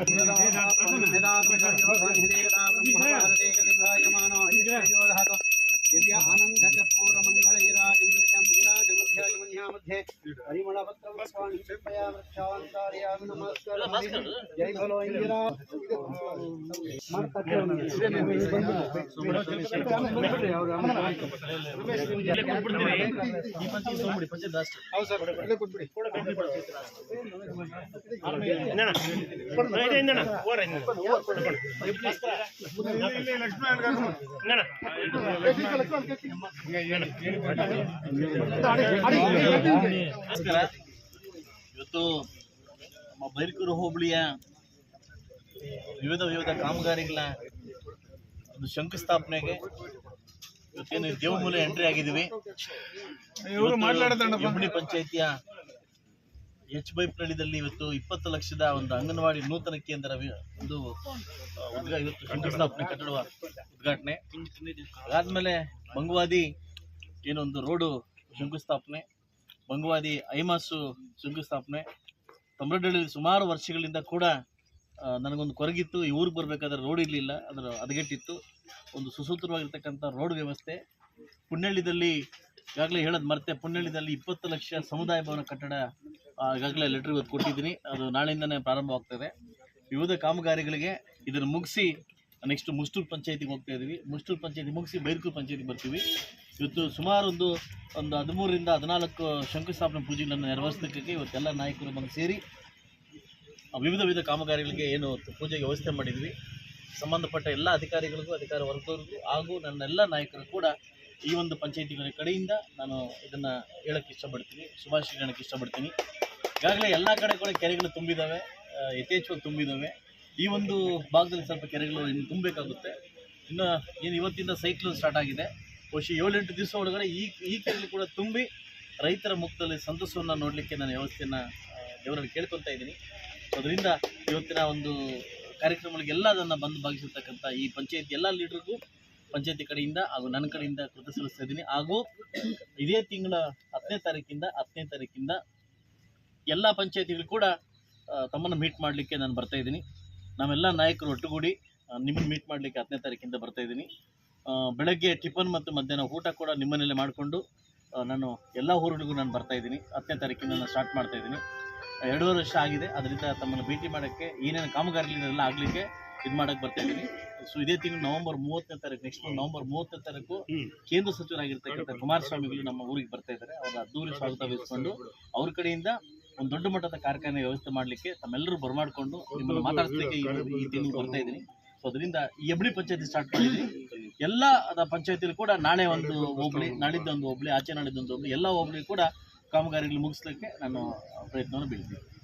ਮੇਰਾ ਆਤਮਾ ਮੇਰਾ ਆਤਮਾ मध्ये ಪರಿಮಳ ಪತ್ರ ಸ್ವಾಮಿ ಕೃಪಯಾ ವೃಕ್ಷಾಂತಾರ್ಯಾಮಿ ನಮಸ್ಕಾರ ಜೈ ಭಲೋ ಇಂದಿರಾ ನಮಸ್ಕಾರ ಇವತ್ತು ನಮ್ಮ ಬೈರ್ಕೂರು ಹೋಬಳಿಯ ವಿವಿಧ ವಿವಿಧ ಕಾಮಗಾರಿಗಳ ಒಂದು ಶಂಕುಸ್ಥಾಪನೆಗೆ ಇವತ್ತೇನು ದೇವಮೂಲೆ ಎಂಟ್ರಿ ಆಗಿದ್ದೀವಿ. ಹುಬ್ಬಳ್ಳಿ ಪಂಚಾಯಿತಿಯ ಎಚ್ ಬೈಪ್ನಳ್ಳಿದಲ್ಲಿ ಇವತ್ತು ಇಪ್ಪತ್ತು ಲಕ್ಷದ ಒಂದು ಅಂಗನವಾಡಿ ನೂತನ ಕೇಂದ್ರ ಒಂದು ಉದ್ಘಾ ಇವತ್ತು ಶಂಕುಸ್ಥಾಪನೆ ಕಟ್ಟಡ ಉದ್ಘಾಟನೆ. ಅದಾದ್ಮೇಲೆ ಮಂಗವಾದಿ ಏನೊಂದು ರೋಡು ಶಂಕುಸ್ಥಾಪನೆ. ಮಂಗವಾದಿ ಐಮಾಸು ಶಂಕುಸ್ಥಾಪನೆ. ತಮ್ರಡಳ್ಳಿ ಸುಮಾರು ವರ್ಷಗಳಿಂದ ಕೂಡ ನನಗೊಂದು ಕೊರಗಿತ್ತು. ಈ ಊರಿಗೆ ಬರಬೇಕಾದ್ರೆ ರೋಡ್ ಇರಲಿಲ್ಲ. ಅದರ ಹದಗೆಟ್ಟಿತ್ತು. ಒಂದು ಸುಸೂತ್ರವಾಗಿರ್ತಕ್ಕಂಥ ರೋಡ್ ವ್ಯವಸ್ಥೆ. ಪುಣ್ಯಳ್ಳಿದಲ್ಲಿ ಈಗಾಗಲೇ ಹೇಳೋದು ಮರ್ತೆ, ಪುಣ್ಯಳ್ಳಿದಲ್ಲಿ ಇಪ್ಪತ್ತು ಲಕ್ಷ ಸಮುದಾಯ ಭವನ ಕಟ್ಟಡ ಈಗಾಗಲೇ ಲೆಟ್ರ್ ಇವತ್ತು ಕೊಟ್ಟಿದ್ದೀನಿ. ಅದು ನಾಳೆಯಿಂದನೇ ಪ್ರಾರಂಭವಾಗ್ತದೆ. ವಿವಿಧ ಕಾಮಗಾರಿಗಳಿಗೆ ಇದನ್ನು ಮುಗಿಸಿ ನೆಕ್ಸ್ಟ್ ಮುಸ್ಟೂರು ಪಂಚಾಯತಿಗೆ ಹೋಗ್ತಾ ಇದ್ದೀವಿ ಮುಸ್ಟೂರು ಪಂಚಾಯತಿ ಮುಗಿಸಿ ಬೈರ್ಕೂರು ಪಂಚಾಯತಿಗೆ ಬರ್ತೀವಿ. ಇವತ್ತು ಸುಮಾರು ಒಂದು ಹದಿಮೂರರಿಂದ ಹದಿನಾಲ್ಕು ಶಂಕುಸ್ಥಾಪನೆ ಪೂಜೆಗಳನ್ನು ನೆರವೇರಿಸೋದಕ್ಕೆ ಇವತ್ತೆಲ್ಲ ನಾಯಕರು ಬಂದು ಸೇರಿ ವಿವಿಧ ವಿವಿಧ ಕಾಮಗಾರಿಗಳಿಗೆ ಏನು ಪೂಜೆಗೆ ವ್ಯವಸ್ಥೆ ಮಾಡಿದ್ವಿ. ಸಂಬಂಧಪಟ್ಟ ಎಲ್ಲ ಅಧಿಕಾರಿಗಳಿಗೂ, ಅಧಿಕಾರ ವರ್ಗದವ್ರಿಗೂ ಹಾಗೂ ನನ್ನೆಲ್ಲ ನಾಯಕರು ಕೂಡ ಈ ಒಂದು ಪಂಚಾಯಿತಿಗಳ ಕಡೆಯಿಂದ ನಾನು ಇದನ್ನು ಹೇಳಕ್ಕೆ ಇಷ್ಟಪಡ್ತೀನಿ, ಶುಭಾಶಯ ಹೇಳಕ್ಕೆ ಇಷ್ಟಪಡ್ತೀನಿ. ಈಗಾಗಲೇ ಎಲ್ಲ ಕಡೆ ಕೂಡ ಕೆರೆಗಳು ತುಂಬಿದ್ದಾವೆ ಯಥೇಚ್ಛವಾಗಿ ತುಂಬಿದ್ದಾವೆ ಈ ಒಂದು ಭಾಗದಲ್ಲಿ ಸ್ವಲ್ಪ ಕೆರೆಗಳು ಇನ್ನು ತುಂಬಬೇಕಾಗುತ್ತೆ. ಇನ್ನು, ಏನು ಇವತ್ತಿಂದ ಸೈಕ್ಲೋನ್ ಸ್ಟಾರ್ಟ್ ಆಗಿದೆ. ಬಹುಶಃ ಏಳೆಂಟು ದಿವಸ ಒಳಗಡೆ ಈ ಈ ಕೆರೆಯಲ್ಲಿ ಕೂಡ ತುಂಬಿ ರೈತರ ಮುಖದಲ್ಲಿ ಸಂತಸವನ್ನು ನೋಡಲಿಕ್ಕೆ ನಾನು ವ್ಯವಸ್ಥೆಯನ್ನು ದೇವರಲ್ಲಿ ಕೇಳ್ಕೊತಾ ಇದ್ದೀನಿ. ಅದರಿಂದ ಇವತ್ತಿನ ಒಂದು ಕಾರ್ಯಕ್ರಮಗಳಿಗೆಲ್ಲ ಅದನ್ನು ಬಂದು ಭಾಗಿಸಿರ್ತಕ್ಕಂಥ ಈ ಪಂಚಾಯತ್ ಎಲ್ಲ ಲೀಡರ್ಗೂ, ಪಂಚಾಯತಿ ಕಡೆಯಿಂದ ಹಾಗೂ ನನ್ನ ಕಡೆಯಿಂದ ಕೃತ ಸಲ್ಲಿಸ್ತಾ ಇದ್ದೀನಿ. ಹಾಗೂ ಇದೇ ತಿಂಗಳ ಹತ್ತನೇ ತಾರೀಕಿಂದ ಹತ್ತನೇ ತಾರೀಕಿಂದ ಎಲ್ಲ ಪಂಚಾಯತಿಗಳು ಕೂಡ ತಮ್ಮನ್ನು ಮೀಟ್ ಮಾಡಲಿಕ್ಕೆ ನಾನು ಬರ್ತಾ ಇದ್ದೀನಿ. ನಾವೆಲ್ಲ ನಾಯಕರು ಒಟ್ಟುಗೂಡಿ ನಿಮ್ಮನ್ನು ಮೀಟ್ ಮಾಡಲಿಕ್ಕೆ ಹತ್ತನೇ ತಾರೀಕಿಂದ ಬರ್ತಾ ಇದ್ದೀನಿ. ಬೆಳಗ್ಗೆ ಟಿಫನ್ ಮತ್ತು ಮಧ್ಯಾಹ್ನ ಊಟ ಕೂಡ ನಿಮ್ಮನೇಲೆ ಮಾಡಿಕೊಂಡು ನಾನು ಎಲ್ಲ ಊರುಗಳಿಗೂ ನಾನು ಬರ್ತಾ ಇದ್ದೀನಿ. ಹತ್ತನೇ ತಾರೀಕಿನ ನಾನು ಸ್ಟಾರ್ಟ್ ಮಾಡ್ತಾ ಇದ್ದೀನಿ. ಎರಡೂವರೆ ವರ್ಷ ಆಗಿದೆ. ಅದರಿಂದ ತಮ್ಮನ್ನು ಭೇಟಿ ಮಾಡೋಕ್ಕೆ ಏನೇನು ಕಾಮಗಾರಿಗಳೆಲ್ಲ ಆಗಲಿಕ್ಕೆ ಇದು ಮಾಡೋಕ್ಕೆ ಬರ್ತಾ ಇದ್ದೀನಿ. ಸೊ ಇದೇ ತಿಂಗಳು ನವೆಂಬರ್ ಮೂವತ್ತನೇ ತಾರೀಕು ನೆಕ್ಸ್ಟ್ ನವೆಂಬರ್ ಮೂವತ್ತನೇ ತಾರೀಕು ಕೇಂದ್ರ ಸಚಿವರಾಗಿರ್ತಕ್ಕಂಥ ಕುಮಾರಸ್ವಾಮಿಗಳು ನಮ್ಮ ಊರಿಗೆ ಬರ್ತಾ ಇದ್ದಾರೆ. ಅವರ ಅದ್ದೂರಿ ಸ್ವಾಗತ ವಹಿಸಿಕೊಂಡು ಅವ್ರ ಕಡೆಯಿಂದ ಒಂದು ದೊಡ್ಡ ಮಟ್ಟದ ಕಾರ್ಖಾನೆ ವ್ಯವಸ್ಥೆ ಮಾಡಲಿಕ್ಕೆ ತಮ್ಮೆಲ್ಲರೂ ಬರಮಾಡಿಕೊಂಡು ನಿಮ್ಮನ್ನು ಮಾತಾಡಿಸ್ಲಿಕ್ಕೆ ಈ ತಿಂಗಳು ಬರ್ತಾ ಇದ್ದೀನಿ. ಸೊ ಅದರಿಂದ ಈ ಎಬ್ಳಿ ಪಂಚಾಯತಿ ಸ್ಟಾರ್ಟ್ ಮಾಡಿದ್ದೀನಿ. ಎಲ್ಲ ಪಂಚಾಯತಿಲಿ ಕೂಡ ನಾಳೆ ಒಂದು ಹೋಬಳಿ ನಾಳಿದ್ದೊಂದು ಹೋಬಳಿ ಆಚೆ ನಾಳಿದ್ದೊಂದು ಹೋಬಳಿ ಎಲ್ಲ ಹೋಬಳಿ ಕೂಡ ಕಾಮಗಾರಿಗಳು ಮುಗಿಸ್ಲಿಕ್ಕೆ ನಾನು ಪ್ರಯತ್ನವನ್ನು ಬೀಳ್ತೀನಿ.